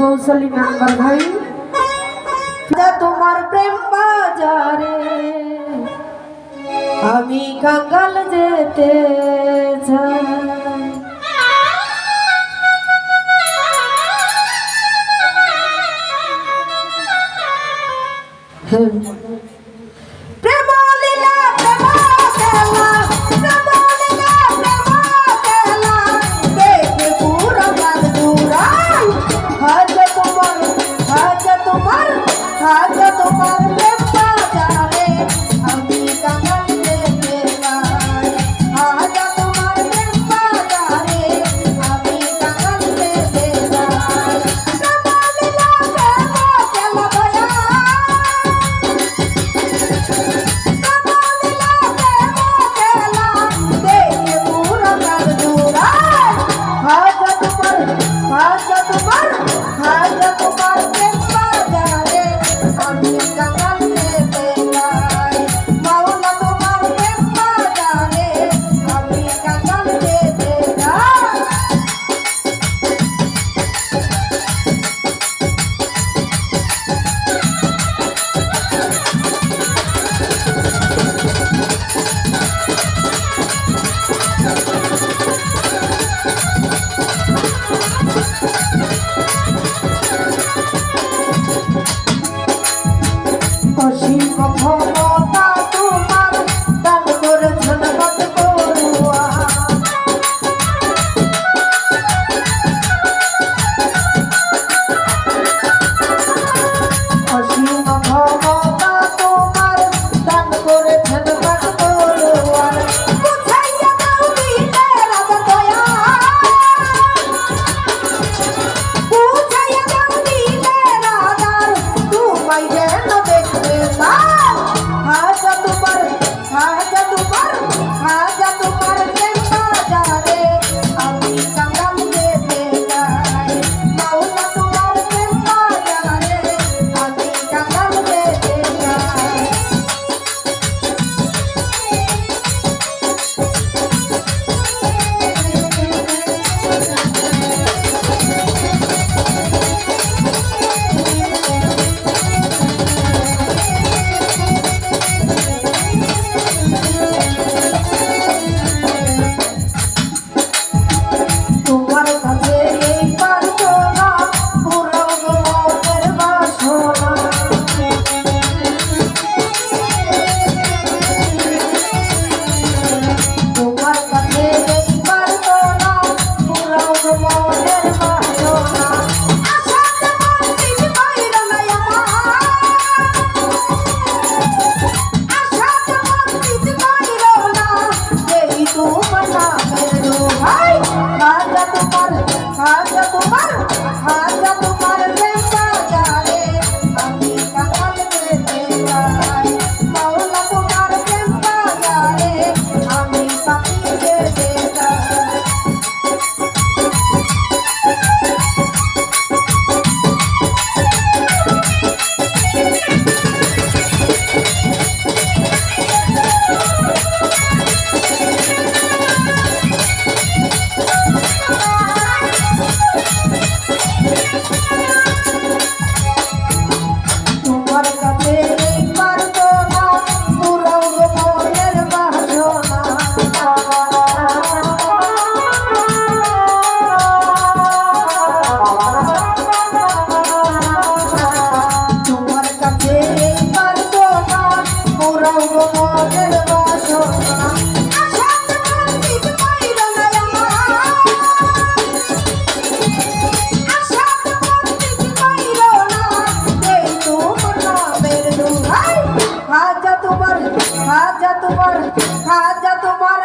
কৌশলী মেম্বার ভাই। তোমার প্রেম বাজারে আমি কাঙ্গাল যেতে চাই। তোমার খাজা তোমার